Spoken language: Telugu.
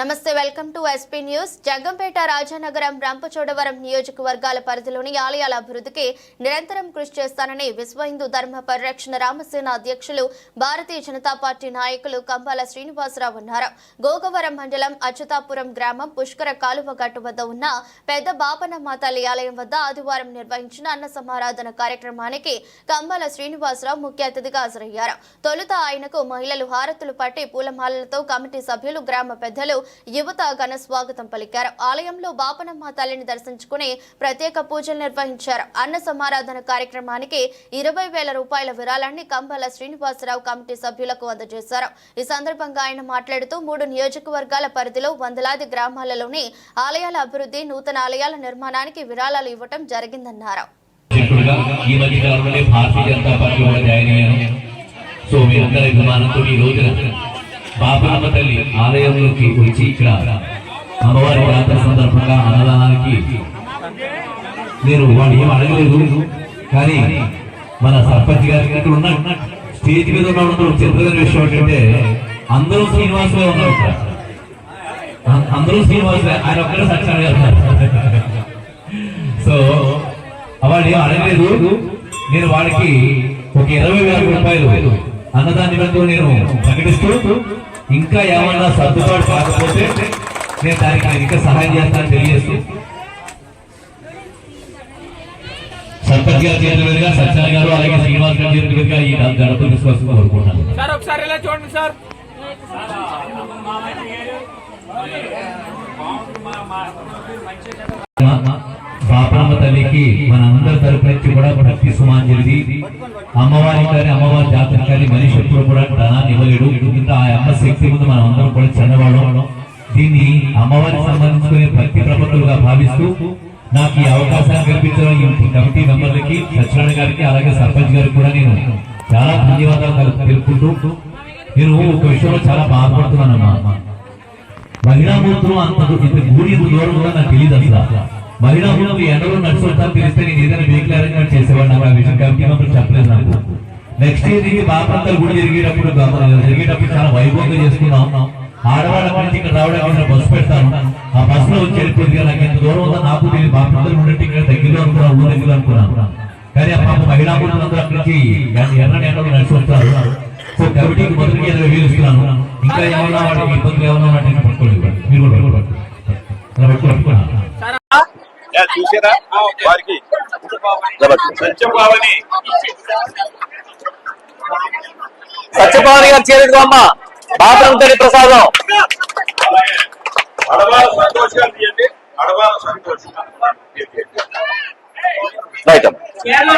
నమస్తే welcome to SP news. Jaggampeta Rajanagaram Rampachodavaram నియోజకవర్గాల పరిధిలోని ఆలయాల అభివృద్ధికి నిరంతరం కృషి చేస్తానని విశ్వ హిందూ ధర్మ పరిరక్షణ రామసేన అధ్యక్షులు భారతీయ జనతా పార్టీ నాయకులు కంబాల శ్రీనివాసరావు అన్నారు. గోగవరం మండలం అచ్యుతాపురం గ్రామం పుష్కర కాలువ గట్టు వద్ద ఉన్న పెద్ద బాపనమ్మ తల్లి ఆలయం వద్ద ఆదివారం నిర్వహించిన అన్న సమారాధన కార్యక్రమానికి కంబాల శ్రీనివాసరావు ముఖ్య అతిథిగా హాజరయ్యారు. తొలుత ఆయనకు మహిళలు హారతులు పట్టి పూలమాలలతో కమిటీ సభ్యులు గ్రామ పెద్దలు యువత ఘన స్వాగతం పలికారు. ఆలయంలో బాపనమ్మ తల్లిని దర్శించుకుని ప్రత్యేక పూజలు నిర్వహించారు. అన్న సమారాధన కార్యక్రమానికి ఇరవై వేల రూపాయల విరాళాన్ని కంబాల శ్రీనివాసరావు కమిటీ సభ్యులకు అందజేశారు. ఈ సందర్భంగా ఆయన మాట్లాడుతూ మూడు నియోజకవర్గాల పరిధిలో వందలాది గ్రామాలలోని ఆలయాల అభివృద్ధి నూతన ఆలయాల నిర్మాణానికి విరాళాలు ఇవ్వటం జరిగిందన్నారు. ఈ మధ్య కాలంలోనే భారతీయ జనతా జాయిన్ అయ్యాను సో మీరందరి అభిమానంతో ఈ రోజున బాబులమ్మ తల్లి ఆలయంలోకి వచ్చి ఇక్కడ అమ్మవారి జాతర సందర్భంగా అన్నదానానికి నేను వాడు ఏం అడగలేదు. కానీ మన సర్పంచ్ గారి ఇక్కడ ఉన్న స్టేజ్ మీద ఉన్న చిత్రగారి విషయం ఏంటంటే అందరూ శ్రీనివాసులే ఉన్నారు ఇక్కడ. అందరూ శ్రీనివాసులే. ఆయన ఒక్కడే సత్యనారాయణ గారు సో వాడు ఏం అడగలేదు. నేను వాడికి ఒక ఇరవై వేల రూపాయలు అన్నదాన్ని నిమిత్తం నేను ప్రకటిస్తూ ఇంకా ఏమన్నా సర్దుబాటు కాకపోతే నేను దానికి నేను ఇంకా సహాయం చేస్తానని తెలియజేస్తూ సర్పంచ్ గారి చేతుల మీదుగా సత్యనారాయణ గారు అలాగే శ్రీనివాస్ గారి చేతుల మీదుగా ఈ గడప తీసుకోవాల్సింది కోరుకుంటున్నాను. సార్ ఒకసారి ఇలా చూడండి సార్. బాపమ్మ తల్లికి మన అందరి తరపు నుంచి కూడా భక్తి సుమాంజలి అమ్మవారి కానీ అమ్మవారి జాతర కానీ మనిషి ఎప్పుడు కూడా ధనాన్ని ఇవ్వలేడు. ఇంత ఆ అమ్మ శక్తి ముందు మనం అందరం కూడా చిన్నవాళ్ళం దీన్ని అమ్మవారికి సంబంధించుకునే భక్తి ప్రపత్తులుగా భావిస్తూ నాకు ఈ అవకాశాన్ని కల్పించిన ఈ కమిటీ మెంబర్లకి సత్యనారాయణ గారికి అలాగే సర్పంచ్ గారికి కూడా నేను చాలా ధన్యవాదాలు తెలుపుకుంటూ నేను ఒక విషయంలో చాలా బాధపడుతున్నానమ్మా. మహిళామూర్తులు అంత ఇంత గుడి దూరం కూడా నాకు తెలియదు అసలు. మహిళామూర్తులు ఎండలో నడుచుకుంటా పిలిస్తే నేను ఏదైనా వెహికల్ అరేంజ్మెంట్ చేసేవాడిని నాకు ఆ విషయం కమిటీ మెంబర్ చెప్పలేదు నాకు. నెక్స్ట్ ఇయర్ ఇది బాపంతలు గుడి జరిగేటప్పుడు జరిగేటప్పుడు చాలా వైభవంగా చేసుకున్నాం. ఆడవాళ్ళ నుంచి ఇక్కడ రావడానికి బస్సు పెడతాను. ఆ బస్లో వచ్చి వెళ్ళిపోయింది నాకు ఎంత దూరం ఉందో నాకు తెలియదు. బాపంతలు ఉండే ఇక్కడ దగ్గరలో అనుకున్నాను ఊరు దగ్గర అనుకున్నాను. కానీ ఆ పాప మహిళా మహిళామూర్తులందరూ అక్కడి నుంచి ఎర్రని ఎండలో నడిచి వస్తారు. సో కమిటీకి మొదటికి ఇరవై వేలు ఇస్తున్నాను. ఇంకా ఏమన్నా వాటికి ఇబ్బందులు ఏమన్నా వాటిని పట్టుకోలేదు. మీరు కూడా పట్టుకోండి. చూసారా? వారికి సత్యభావని సత్యభావని గారు చేరుకో అమ్మ. తల్లి ప్రసాదం. అడవాల సంతోష్ గారు తీయండి. అడవాల సంతోష్. రైట్ కేరళ